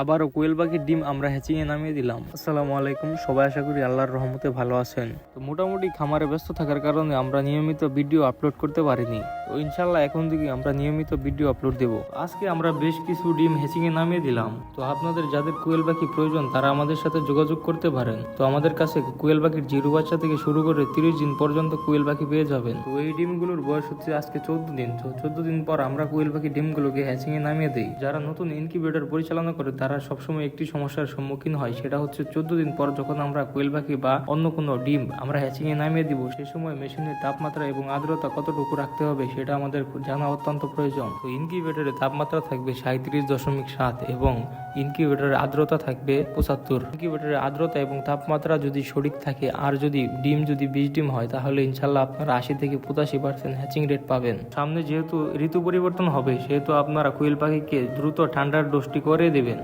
আবারও কোয়েল পাখির ডিম আমরা হ্যাচিংয়ে নামিয়ে দিলাম। আসসালামু আলাইকুম, সবাই আশা করি আল্লাহর রহমতে ভালো আছেন। তো মোটামুটি খামারে ব্যস্ত থাকার কারণে আমরা নিয়মিত ভিডিও আপলোড করতে পারিনি। তো ইনশাল্লাহ এখন থেকে আমরা নিয়মিত ভিডিও আপলোড দেব। আজকে আমরা বেশ কিছু ডিম হ্যাচিংয়ে নামিয়ে দিলাম। তো আপনাদের যাদের কোয়েল পাখি প্রয়োজন, তারা আমাদের সাথে যোগাযোগ করতে পারেন। তো আমাদের কাছে কোয়েল পাখির জিরো বাচ্চা থেকে শুরু করে তিরিশ দিন পর্যন্ত কোয়েল পাখি পেয়ে যাবেন। তো এই ডিমগুলোর বয়স হচ্ছে আজকে চোদ্দ দিন। তো চোদ্দ দিন পর আমরা কোয়েল পাখি ডিমগুলোকে হ্যাচিং এ নামিয়ে দিই। যারা নতুন ইনকিউবেটর পরিচালনা করে, তারা সবসময় একটি সমস্যার সম্মুখীন হয়। সেটা হচ্ছে চোদ্দ দিন পর যখন আমরা কোয়েল পাখি বা অন্য কোনো ডিম আমরা হ্যাচিং এ নামিয়ে দিব, সে সময় মেশিনের তাপমাত্রা এবং আর্দ্রতা কতটুকু রাখতে হবে সেটা আমাদের জানা অত্যন্ত প্রয়োজন। তো ইনকিউবেটরের তাপমাত্রা থাকবে সাঁত্রিশ দশমিক সাত এবং ইনকিউবেটরের আর্দ্রতা থাকবে পঁচাত্তর। ইনকিউবেটরের আর্দ্রতা এবং তাপমাত্রা যদি সঠিক থাকে আর যদি ডিম যদি বিশ ডিম হয়, তাহলে ইনশাল্লাহ আপনারা আশি থেকে পঁচাশি পার্সেন্ট হ্যাচিং রেট পাবেন। সামনে যেহেতু ঋতু পরিবর্তন হবে, সেহেতু আপনারা কোয়েল পাখিকে দ্রুত ঠান্ডার ডোজটি করে দেবেন।